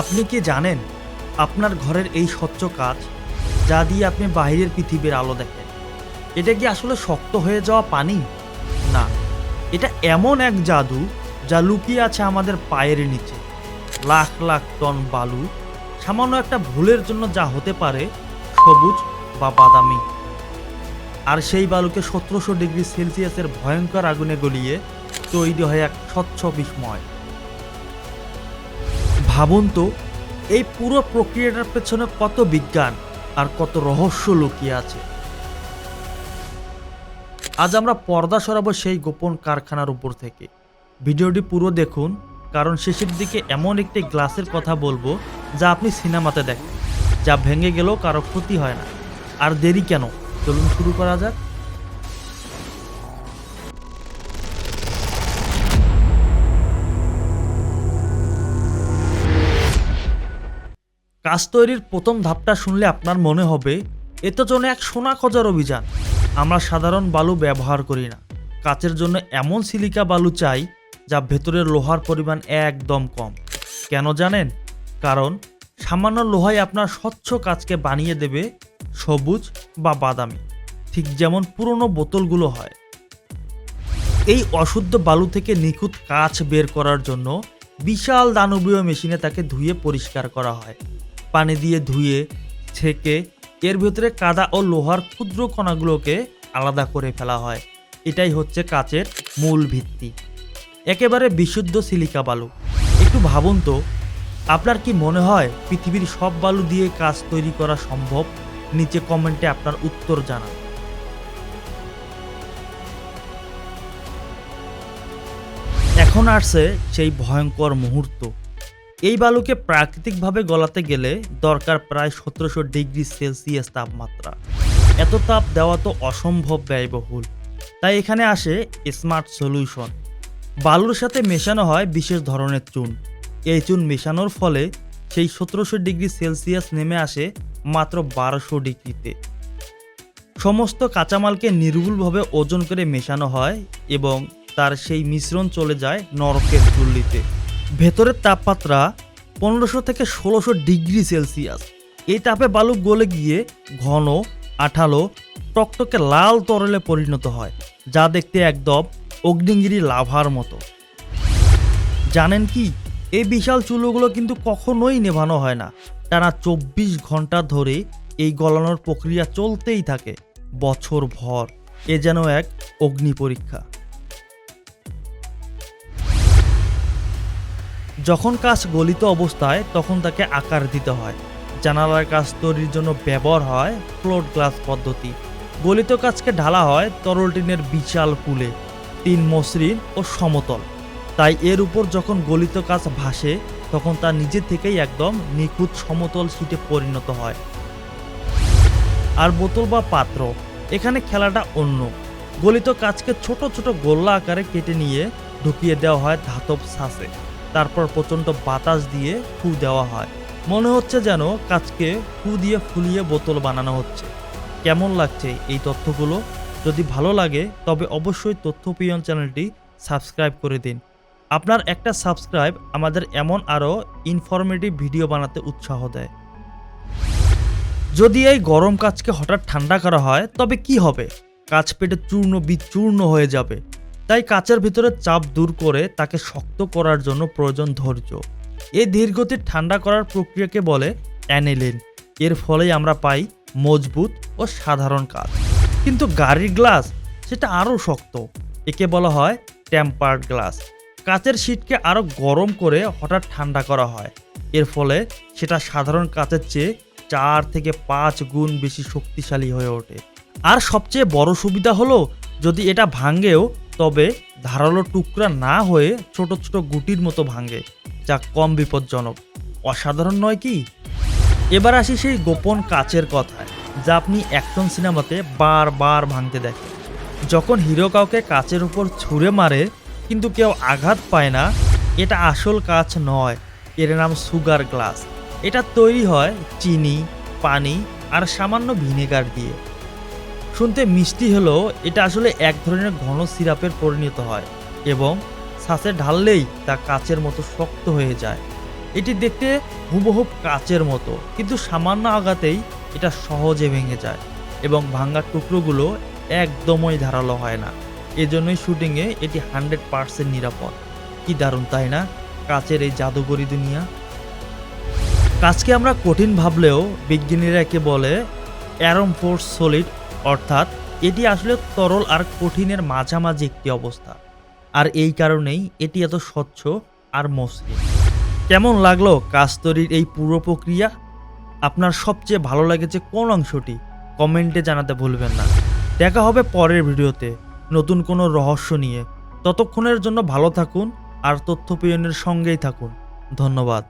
আপনি কি জানেন আপনার ঘরের এই স্বচ্ছ কাজ যা দিয়ে আপনি বাইরের পৃথিবীর আলো দেখেন? এটা কি আসলে শক্ত হয়ে যাওয়া পানি? না, এটা এমন এক জাদু যা লুকিয়ে আছে আমাদের পায়ের নিচে। লাখ লাখ টন বালু, সামান্য একটা ভুলের জন্য যা হতে পারে সবুজ বা বাদামি। আর সেই বালুকে সতেরোশো ডিগ্রি সেলসিয়াসের ভয়ঙ্কর আগুনে গলিয়ে তৈরি হয় এক স্বচ্ছ বিস্ময়। ভাবুন তো, এই পুরো প্রক্রিয়াটার পেছনে কত বিজ্ঞান আর কত রহস্য লুকিয়ে আছে। আজ আমরা পর্দা সরাবো সেই গোপন কারখানার উপর থেকে। ভিডিওটি পুরো দেখুন, কারণ শেষের দিকে এমন একটি গ্লাসের কথা বলব যা আপনি সিনেমাতে দেখেন, যা ভেঙে গেলেও কারও ক্ষতি হয় না। আর দেরি কেন? চলুন শুরু করা যাক। কাজ তৈরির প্রথম ধাপটা শুনলে আপনার মনে হবে, এ তো যেন এক সোনা খোঁজার অভিযান। আমরা সাধারণ বালু ব্যবহার করি না। কাচের জন্য এমন সিলিকা বালু চাই, যা ভেতরের লোহার পরিমাণ একদম কম। কেন জানেন? কারণ, সামান্য লোহাই আপনার স্বচ্ছ কাচকে বানিয়ে দেবে, সবুজ বা বাদামি, ঠিক যেমন পুরনো বোতলগুলো হয়। এই অশুদ্ধ বালু থেকে নিখুঁত কাচ বের করার জন্য বিশাল দানবীয় মেশিনে তাকে ধুয়ে পরিষ্কার করা হয়। পানি দিয়ে ধুয়ে, ছেঁকে, এর ভেতরে কাদা ও লোহার ক্ষুদ্র কণাগুলোকে আলাদা করে ফেলা হয়। এটাই হচ্ছে কাচের মূল ভিত্তি। একেবারে বিশুদ্ধ সিলিকা বালু। একটু ভাবুন তো, আপনার কি মনে হয় পৃথিবীর সব বালু দিয়ে কাজ তৈরি করা সম্ভব? নিচে কমেন্টে আপনার উত্তর জানান। এখন আসছে সেই ভয়ঙ্কর মুহূর্ত। এই বালুকে প্রাকৃতিকভাবে গলাতে গেলে দরকার প্রায় সতেরোশো ডিগ্রি সেলসিয়াস তাপমাত্রা। এত তাপ দেওয়া তো অসম্ভব ব্যয়বহুল। তাই এখানে আসে স্মার্ট সলিউশন। বালুর সাথে মেশানো হয় বিশেষ ধরনের চুন। এই চুন মেশানোর ফলে সেই সতেরোশো ডিগ্রি সেলসিয়াস নেমে আসে মাত্র বারোশো ডিগ্রিতে। সমস্ত কাঁচামালকে নির্ভুলভাবে ওজন করে মেশানো হয় এবং তার সেই মিশ্রণ চলে যায় নরকের চুল্লিতে। ভেতরের তাপমাত্রা পনেরোশো থেকে ষোলোশো ডিগ্রি সেলসিয়াস। এই তাপে বালু গলে গিয়ে ঘন, আঠালো, টকটকে লাল তরলে পরিণত হয়, যা দেখতে একদম অগ্নিগিরি লাভার মতো। জানেন কি এই বিশাল চুলোগুলো কিন্তু কখনোই নেভানো হয় না। টানা চব্বিশ ঘণ্টা ধরে এই গলানোর প্রক্রিয়া চলতেই থাকে, বছর ভর। এ যেন এক অগ্নি পরীক্ষা। যখন কাজ গলিত অবস্থায়, তখন তাকে আকার দিতে হয়। জানালার কাজ তৈরির জন্য ব্যবহার হয় ফ্লোট গ্লাস পদ্ধতি। গলিত কাজকে ঢালা হয় তরল টিনের বিশাল কুলে তিন মসৃণ ও সমতল। তাই এর উপর যখন গলিত কাজ ভাসে, তখন তা নিজে থেকেই একদম নিখুঁত সমতল শীটে পরিণত হয়। আর বোতল বা পাত্র, এখানে খেলাটা অন্য। গলিত কাজকে ছোট ছোট গোল্লা আকারে কেটে নিয়ে ঢুকিয়ে দেওয়া হয় ধাতব ছাঁচে তারপর প্রচণ্ড বাতাস দিয়ে ফু দেওয়া হয়। মনে হচ্ছে যেন কাজকে ফু দিয়ে ফুলিয়ে বোতল বানানো হচ্ছে। কেমন লাগছে এই তথ্যগুলো? যদি ভালো লাগে, তবে অবশ্যই তথ্য পিয়ন চ্যানেলটি সাবস্ক্রাইব করে দিন। আপনার একটা সাবস্ক্রাইব আমাদের এমন আরও ইনফরমেটিভ ভিডিও বানাতে উৎসাহ দেয়। যদি এই গরম কাজকে হঠাৎ ঠান্ডা করা হয়, তবে কি হবে? কাজ পেটে চূর্ণ বিচূর্ণ হয়ে যাবে। তাই কাচের ভিতরে চাপ দূর করে তাকে শক্ত করার জন্য প্রয়োজন ধৈর্য। এই ধীরগতির ঠান্ডা করার প্রক্রিয়াকে বলে অ্যানিলিন। এর ফলেই আমরা পাই মজবুত ও সাধারণ কাজ। কিন্তু গাড়ির গ্লাস, সেটা আরও শক্ত। একে বলা হয় টেম্পার্ড গ্লাস। কাচের শীটকে আরও গরম করে হঠাৎ ঠান্ডা করা হয়। এর ফলে সেটা সাধারণ কাচের চেয়ে চার থেকে পাঁচ গুণ বেশি শক্তিশালী হয়ে ওঠে। আর সবচেয়ে বড় সুবিধা হলো, যদি এটা ভাঙ্গেও তবে ধারালো টুকরা না হয়ে ছোট ছোট গুটির মতো ভাঙে, যা কম বিপজ্জনক। অসাধারণ নয় কি? এবার আসি সেই গোপন কাচের কথায়, যা আপনি অ্যাকশন সিনেমাতে বারবার ভাঙতে দেখেন। যখন হিরো কাউকে কাচের উপর ছুঁড়ে মারে, কিন্তু কেউ আঘাত পায় না, এটা আসল কাচ নয়, এর নাম সুগার গ্লাস। এটা তৈরি হয় চিনি, পানি আর সামান্য ভিনেগার দিয়ে। শুনতে মিষ্টি হলেও এটা আসলে এক ধরনের ঘন সিরাপের পরিণত হয় এবং শ্বাসে ঢাললেই তা কাচের মতো শক্ত হয়ে যায়। এটি দেখতে হুবহুব কাচের মতো, কিন্তু সামান্য আঘাতেই এটা সহজে ভেঙে যায় এবং ভাঙ্গা টুকরোগুলো একদমই ধারালো হয় না। এজন্যই শুটিংয়ে এটি হান্ড্রেড পার্সেন্ট নিরাপদ। কি দারুণ, তাই না? কাচের এই জাদুকরি দুনিয়া। কাজকে আমরা কঠিন ভাবলেও বিজ্ঞানীরা একে বলে অ্যারম ফোর্স সলিড অর্থাৎ এটি আসলে তরল আর কঠিনের মাঝামাঝি একটি অবস্থা। আর এই কারণেই এটি এত স্বচ্ছ আর মসৃণ। কেমন লাগল কাজ তৈরির এই পুরো প্রক্রিয়া? আপনার সবচেয়ে ভালো লেগেছে কোন অংশটি? কমেন্টে জানাতে ভুলবেন না। দেখা হবে পরের ভিডিওতে নতুন কোনো রহস্য নিয়ে। ততক্ষণের জন্য ভালো থাকুন আর তথ্য সঙ্গেই থাকুন। ধন্যবাদ।